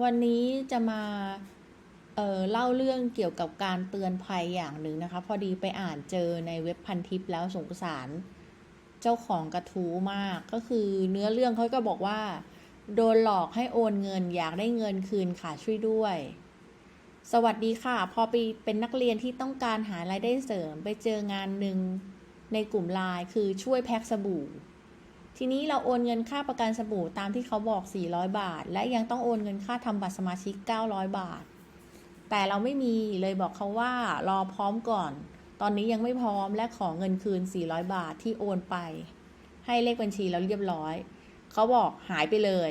วันนี้จะมาเเล่าเรื่องเกี่ยวกับการเตือนภัยอย่างหนึ่งนะคะ พอดีไปอ่านเจอในเว็บพันทิปแล้วสงสาร เจ้าของกระทู้มากก็คือเนื้อเรื่องเขาก็บอกว่า โดนหลอกให้โอนเงินอยากได้เงินคืนค่ะช่วยด้วย สวัสดีค่ะ พอไปเป็นนักเรียนที่ต้องการหารายได้เสริมไปเจองานหนึ่งในกลุ่มไลน์คือช่วยแพ็คสบู่ ทีนี้เราโอนเงินค่าประกันสบู่ตามที่เขาบอก 400 บาท และยังต้องโอนเงินค่าทำบัตรสมาชิก 900 บาท แต่เราไม่มีเลยบอกเขาว่ารอพร้อมก่อน ตอนนี้ยังไม่พร้อมและขอเงินคืน 400 บาทที่โอนไป ให้เลขบัญชีแล้วเรียบร้อย เขาบอกหายไปเลย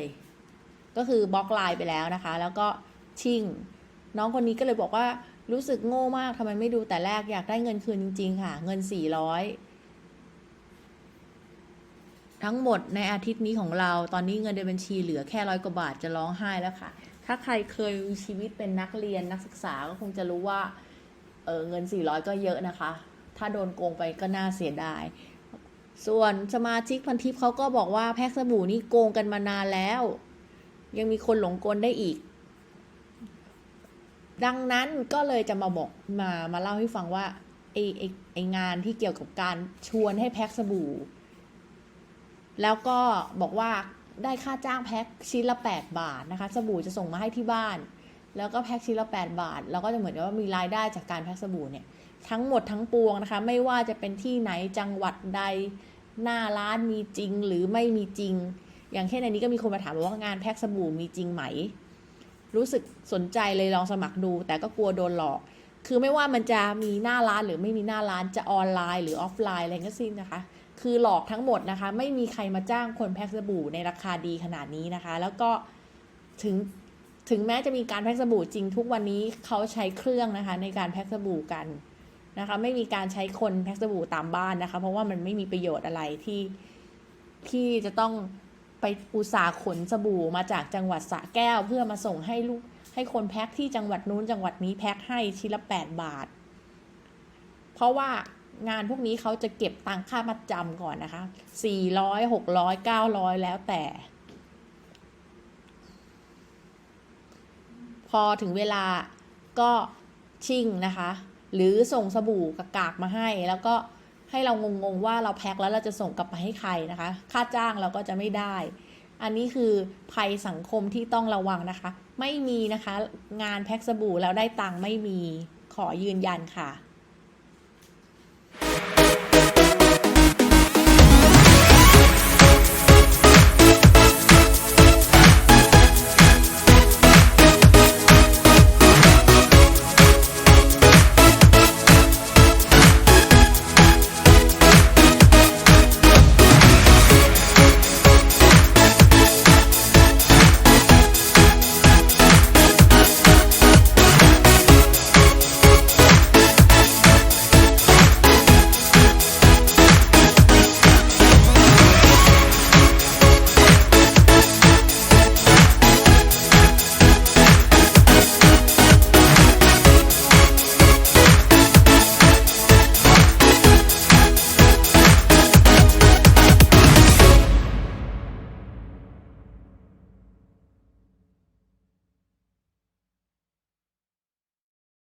ก็คือบล็อกไลน์ไปแล้วนะคะ แล้วก็ชิ่ง น้องคนนี้ก็เลยบอกว่ารู้สึกโง่มากทำไมไม่ดูแต่แรกอยากได้เงินคืนจริง ๆ ค่ะ เงิน 400 ทั้งหมดในอาทิตย์นี้ของเรา ตอนนี้เงินในบัญชีเหลือแค่ร้อยกว่าบาทจะร้องไห้แล้วค่ะ ถ้าใครเคยมีชีวิตเป็นนักเรียนนักศึกษาก็คงจะรู้ว่าเออเงิน 400 ก็เยอะนะคะ ถ้าโดนโกงไปก็น่าเสียดาย ส่วนสมาชิกพันทิปเขาก็บอกว่าแพ็กสบู่นี่โกงกันมานานแล้ว ยังมีคนหลงกลได้อีก ดังนั้นก็เลยจะมาบอกมามาเล่าให้ฟังว่าไอไอไองานที่เกี่ยวกับการชวนให้แพ็กสบู่ แล้วก็บอกว่าได้ค่าจ้างแพ็คชิ้นละ 8 บาทนะคะ สบู่จะส่งมาให้ที่บ้าน แล้วก็แพ็คชิ้นละ 8 บาท แล้วก็จะเหมือนกับว่ามีรายได้จากการแพ็คสบู่เนี่ยทั้งหมดทั้งปวงนะคะ ไม่ว่าจะเป็นที่ไหนจังหวัดใดหน้าร้านมีจริงหรือไม่มีจริง อย่างเช่นอันนี้ก็มีคนมาถามว่างานแพ็คสบู่มีจริงไหม รู้สึกสนใจเลยลองสมัครดู แต่ก็กลัวโดนหลอก คือไม่ว่ามันจะมีหน้าร้านหรือไม่มีหน้าร้านจะออนไลน์หรือออฟไลน์อะไรก็สิ้นนะคะ คือหลอกทั้งหมดนะคะ ไม่มีใครมาจ้างคนแพ็คสบู่ในราคาดีขนาดนี้นะคะ แล้วก็ถึงถึงแม้จะมีการแพ็คสบู่จริงทุกวันนี้เขาใช้เครื่องนะคะ ในการแพ็คสบู่กันนะคะ ไม่มีการใช้คนแพ็คสบู่ตามบ้านนะคะ เพราะว่ามันไม่มีประโยชน์อะไรที่ที่จะต้องไปอุตสาห์ขนสบู่มาจากจังหวัดสระแก้ว เพื่อมาส่งให้ลูกให้คนแพ็คที่จังหวัดนู้นจังหวัดนี้แพ็คให้ชิ้นละแปดบาท เพราะว่า งานพวกนี้เขาจะเก็บตังค่ามัดจำก่อนนะคะสี่ร้อยหกร้อยเก้าร้อยแล้วแต่ พอถึงเวลาก็ชิ่งนะคะ หรือส่งสบู่กากากมาให้ แล้วก็ให้เรางงๆว่าเราแพ็คแล้วเราจะส่งกลับไปให้ใครนะคะ ค่าจ้างเราก็จะไม่ได้ อันนี้คือภัยสังคมที่ต้องระวังนะคะ ไม่มีนะคะ งานแพ็คสบู่แล้วได้ตังค์ไม่มีขอยืนยันค่ะ